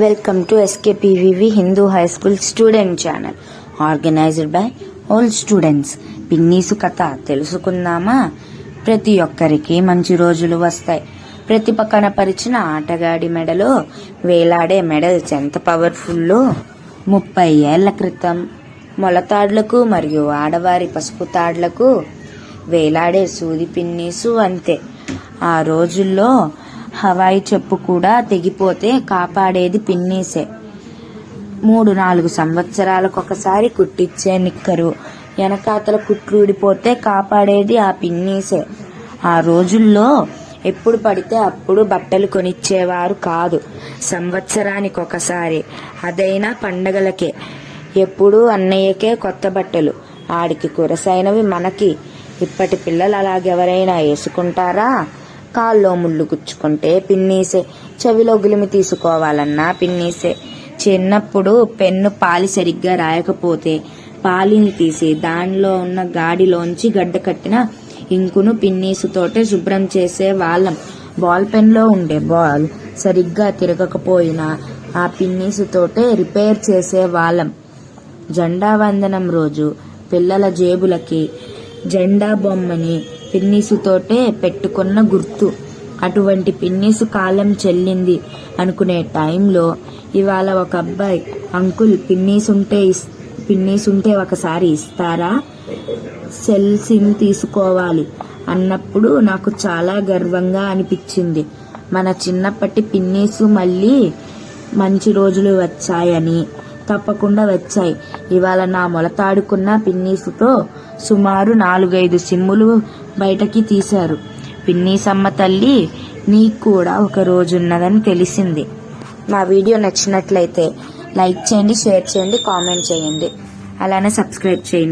Welcome to SKPVV Hindu high school student channel organised by all students పిన్నీసు కథ తెలుసుకుందామా? ప్రతి ఒక్కరికి మంచి రోజులు వస్తాయి. ప్రతి పక్కన పరిచిన ఆటగాడి మెడలో వేలాడే మెడల్స్ ఎంత పవర్ఫుల్లో? ముప్పై ఏళ్ళ క్రితం మొలతాడ్లకు మరియు ఆడవారి పసుపు తాడ్లకు వేలాడే సూది పిన్నీసు అంతే. ఆ రోజుల్లో హవాయి చెప్పు కూడా తెగిపోతే కాపాడేది పిన్నీసే. మూడు నాలుగు సంవత్సరాలకు ఒకసారి కుట్టిచ్చే నిక్కరు. వెనకాతల కుట్లు ఊడిపోతే కాపాడేది ఆ పిన్నీసే. ఆ రోజుల్లో ఎప్పుడు పడితే అప్పుడు బట్టలు కొనిచ్చేవారు కాదు. సంవత్సరానికి ఒకసారి అదైనా పండగలకే. ఎప్పుడు అన్నయ్యకే కొత్త బట్టలు. ఆడికి కురసైనవి మనకి. ఇప్పటి పిల్లలు అలాగెవరైనా వేసుకుంటారా కాల్లో ముళ్ళు గుచ్చుకుంటే పిన్నీసే. చెవిలో గులిమి తీసుకోవాలన్నా పిన్నీసే. చిన్నప్పుడు పెన్ను పాలి సరిగ్గా రాయకపోతే పాలిని తీసి దానిలో ఉన్న గాడిలోంచి గడ్డ కట్టిన ఇంకును పిన్నీసుతోటే శుభ్రం చేసే వాళ్ళం. బాల్ పెన్లో ఉండే బాల్ సరిగ్గా తిరగకపోయినా ఆ పిన్నీసుతోటే రిపేర్ చేసే వాళ్ళం. జెండా వందనం రోజు పిల్లల జేబులకి జెండా బొమ్మని పిన్నీసుతోటే పెట్టుకున్న గుర్తు. అటువంటి పిన్నీసు కాలం చెల్లింది అనుకునే టైంలో ఇవాళ ఒక అబ్బాయి అంకుల్ పిన్నీసుంటే ఇస్- పిన్నీసుంటే ఒకసారి ఇస్తారా? సెల్ సిమ్ తీసుకోవాలి అన్నప్పుడు నాకు చాలా గర్వంగా అనిపించింది. మన చిన్నప్పటి పిన్నీసు మళ్ళీ మంచి రోజులు వచ్చాయని తప్పకుండా వచ్చాయి. ఇవాళ నా మొలతాడుకున్న పిన్నీసుతో సుమారు నాలుగైదు సిమ్ములు బయటకి తీశారు. పిన్నీసమ్మ తల్లి నీకు కూడా ఒక రోజున్నదని తెలిసింది. మా వీడియో నచ్చినట్లయితే లైక్ చేయండి షేర్ చేయండి కామెంట్ చేయండి. అలానే సబ్స్క్రైబ్ చేయండి.